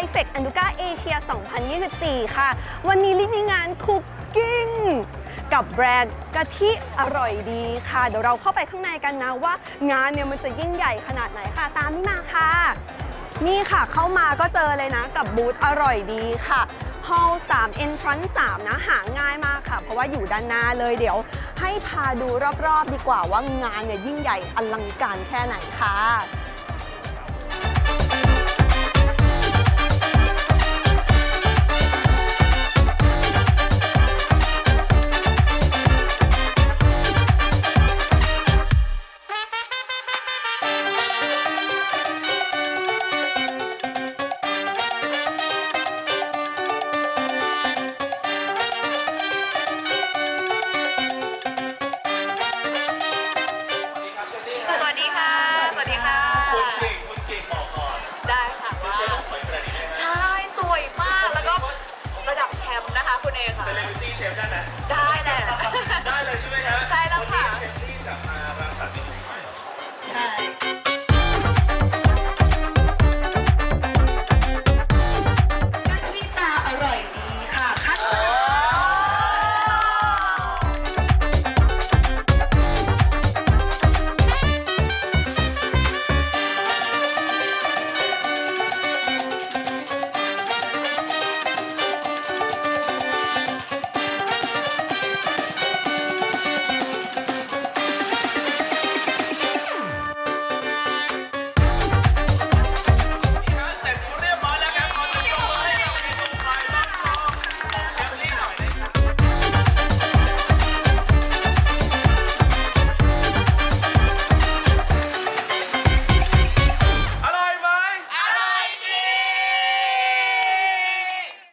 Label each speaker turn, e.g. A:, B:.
A: i f e c a n d u k a Asia 2024 ค่ะ วันนี้ลิมีงานคุกกิ้งกับแบรนด์กะทิอร่อยดีค่ะ เดี๋ยวเราเข้าไปข้างในกันนะว่างานเนี่ยมันจะยิ่งใหญ่ขนาดไหนค่ะ ตามนี่มาค่ะ นี่ค่ะเข้ามาก็เจอเลยนะกับบูธอร่อยดีค่ะ Hall 3 Entrance 3 นะ หาง่ายมากค่ะ เพราะว่าอยู่ด้านหน้าเลยเดี๋ยว ให้พาดูรอบๆ ดีกว่าว่างานเนี่ยยิ่งใหญ่อลังการแค่ไหนค่ะ
B: คุณเก่
C: งคุณเก่งบอกก่อน
B: ได้ค่ะคุณว่ชฟต้องส
C: วยขนาดนี้ใช
B: ่สวยมากแล้วก็ระดับแชมป์นะคะคุณเอค่ะ เซเลบร
C: ิตี้แชฟได้ไหม
B: ได้